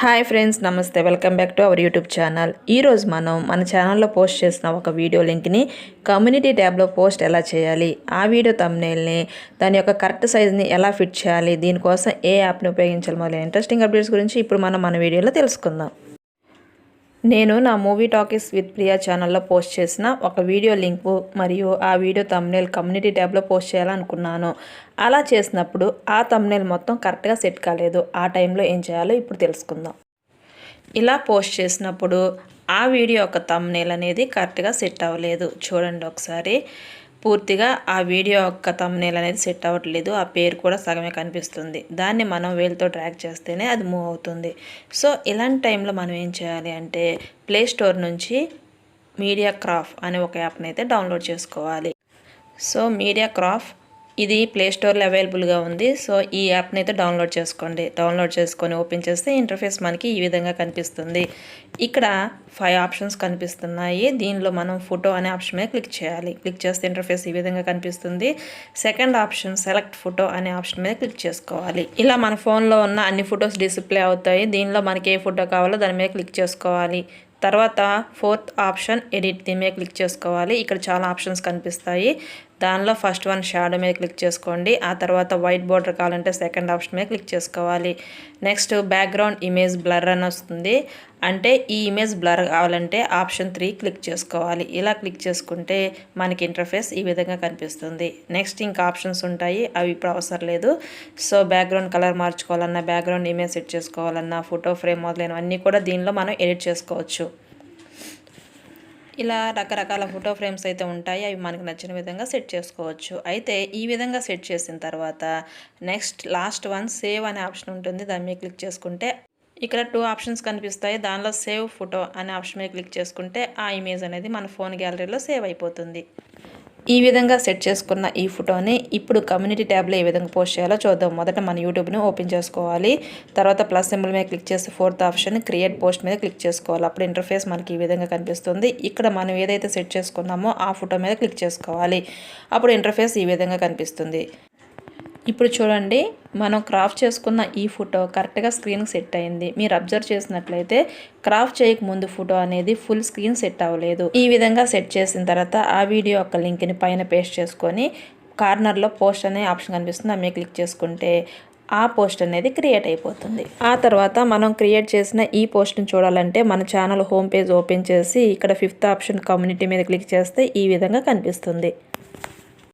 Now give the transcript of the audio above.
Hi friends నమస్తే. Welcome back to our YouTube channel. ఈరోజు మనం మన ఛానల్లో పోస్ట్ చేసిన ఒక వీడియో లింక్ని కమ్యూనిటీ ట్యాబ్లో పోస్ట్ ఎలా చేయాలి ఆ వీడియో తమ్నేల్ని దాని యొక్క కరెక్ట్ సైజ్ని ఎలా ఫిట్ చేయాలి దీనికోసం ఏ యాప్ని ఉపయోగించాలి మొదలైన ఇంట్రెస్టింగ్ అప్డేట్స్ గురించి ఇప్పుడు మనం మన వీడియోలో తెలుసుకుందాం. నేను నా మూవీ టాకీస్ విత్ ప్రియా ఛానల్లో పోస్ట్ చేసిన ఒక వీడియో లింకు మరియు ఆ వీడియో తమ్నేల్ కమ్యూనిటీ ట్యాబ్లో పోస్ట్ చేయాలనుకున్నాను. అలా చేసినప్పుడు ఆ తమ్నేల్ మొత్తం కరెక్ట్గా సెట్ కాలేదు. ఆ టైంలో ఏం చేయాలో ఇప్పుడు తెలుసుకుందాం. ఇలా పోస్ట్ చేసినప్పుడు ఆ వీడియో యొక్క తమ్నేల్ అనేది కరెక్ట్గా సెట్ అవ్వలేదు. చూడండి ఒకసారి. పూర్తిగా ఆ వీడియో యొక్క తమ్నేల్ అనేది సెట్ అవ్వట్లేదు. ఆ పేరు కూడా సగమే కనిపిస్తుంది. దాన్ని మనం వేలుతో ట్రాక్ చేస్తేనే అది మూవ్ అవుతుంది. సో ఇలాంటి టైంలో మనం ఏం చేయాలి అంటే ప్లే స్టోర్ నుంచి మీడియా క్రాఫ్ అనే ఒక యాప్ని అయితే డౌన్లోడ్ చేసుకోవాలి. సో మీడియా క్రాఫ్ ఇది ప్లే స్టోర్లో అవైలబుల్గా ఉంది. సో ఈ యాప్ని అయితే డౌన్లోడ్ చేసుకోండి. డౌన్లోడ్ చేసుకొని ఓపెన్ చేస్తే ఇంటర్ఫేస్ మనకి ఈ విధంగా కనిపిస్తుంది. ఇక్కడ ఫైవ్ ఆప్షన్స్ కనిపిస్తున్నాయి. దీనిలో మనం ఫోటో అనే ఆప్షన్ మీద క్లిక్ చేయాలి. క్లిక్ చేస్తే ఇంటర్ఫేస్ ఈ విధంగా కనిపిస్తుంది. సెకండ్ ఆప్షన్ సెలెక్ట్ ఫోటో అనే ఆప్షన్ మీద క్లిక్ చేసుకోవాలి. ఇలా మన ఫోన్లో ఉన్న అన్ని ఫొటోస్ డిస్ప్లే అవుతాయి. దీనిలో మనకి ఏ ఫోటో కావాలో దాని మీద క్లిక్ చేసుకోవాలి. తర్వాత ఫోర్త్ ఆప్షన్ ఎడిట్ దీని మీద క్లిక్ చేసుకోవాలి. ఇక్కడ చాలా ఆప్షన్స్ కనిపిస్తాయి. దానిలో ఫస్ట్ వన్ షాడో మీద క్లిక్ చేసుకోండి. ఆ తర్వాత వైట్ బోర్డర్ కావాలంటే సెకండ్ ఆప్షన్ మీద క్లిక్ చేసుకోవాలి. నెక్స్ట్ బ్యాక్గ్రౌండ్ ఇమేజ్ బ్లర్ అని వస్తుంది. అంటే ఈ ఇమేజ్ బ్లర్ కావాలంటే ఆప్షన్ త్రీ క్లిక్ చేసుకోవాలి. ఇలా క్లిక్ చేసుకుంటే మనకి ఇంటర్ఫేస్ ఈ విధంగా కనిపిస్తుంది. నెక్స్ట్ ఇంకా ఆప్షన్స్ ఉంటాయి. అవి ఇప్పుడు అవసరం లేదు. సో బ్యాక్గ్రౌండ్ కలర్ మార్చుకోవాలన్నా బ్యాక్గ్రౌండ్ ఇమేజ్ సెట్ చేసుకోవాలన్నా ఫోటో ఫ్రేమ్ మొదలైనవన్నీ కూడా దీనిలో మనం ఎడిట్ చేసుకోవచ్చు. ఇలా రకరకాల ఫోటో ఫ్రేమ్స్ అయితే ఉంటాయి. అవి మనకు నచ్చిన విధంగా సెట్ చేసుకోవచ్చు. అయితే ఈ విధంగా సెట్ చేసిన తర్వాత నెక్స్ట్ లాస్ట్ వన్ సేవ్ అనే ఆప్షన్ ఉంటుంది. దాని మీద క్లిక్ చేసుకుంటే ఇక్కడ టూ ఆప్షన్స్ కనిపిస్తాయి. దానిలో సేవ్ ఫోటో అనే ఆప్షన్ మీద క్లిక్ చేసుకుంటే ఆ ఇమేజ్ అనేది మన ఫోన్ గ్యాలరీలో సేవ్ అయిపోతుంది. ఈ విధంగా సెట్ చేసుకున్న ఈ ఫోటోని ఇప్పుడు కమ్యూనిటీ ట్యాబ్లో ఏ విధంగా పోస్ట్ చేయాలో చూద్దాం. మొదట మన యూట్యూబ్ని ఓపెన్ చేసుకోవాలి. తర్వాత ప్లస్ సింబల్ మీద క్లిక్ చేసి ఫోర్త్ ఆప్షన్ క్రియేట్ పోస్ట్ మీద క్లిక్ చేసుకోవాలి. అప్పుడు ఇంటర్ఫేస్ మనకి ఈ విధంగా కనిపిస్తుంది. ఇక్కడ మనం ఏదైతే సెట్ చేసుకున్నామో ఆ ఫోటో మీద క్లిక్ చేసుకోవాలి. అప్పుడు ఇంటర్ఫేస్ ఈ విధంగా కనిపిస్తుంది. ఇప్పుడు చూడండి మనం క్రాఫ్ చేసుకున్న ఈ ఫోటో కరెక్ట్గా స్క్రీన్కి సెట్ అయింది. మీరు అబ్జర్వ్ చేసినట్లయితే క్రాఫ్ చేయక ముందు ఫోటో అనేది ఫుల్ స్క్రీన్ సెట్ అవ్వలేదు. ఈ విధంగా సెట్ చేసిన తర్వాత ఆ వీడియో యొక్క లింక్ని పైన పేస్ట్ చేసుకొని కార్నర్లో పోస్ట్ అనే ఆప్షన్ కనిపిస్తుంది. ఆమె క్లిక్ చేసుకుంటే ఆ పోస్ట్ అనేది క్రియేట్ అయిపోతుంది. ఆ తర్వాత మనం క్రియేట్ చేసిన ఈ పోస్ట్ని చూడాలంటే మన ఛానల్ హోమ్ పేజ్ ఓపెన్ చేసి ఇక్కడ ఫిఫ్త్ ఆప్షన్ కమ్యూనిటీ మీద క్లిక్ చేస్తే ఈ విధంగా కనిపిస్తుంది.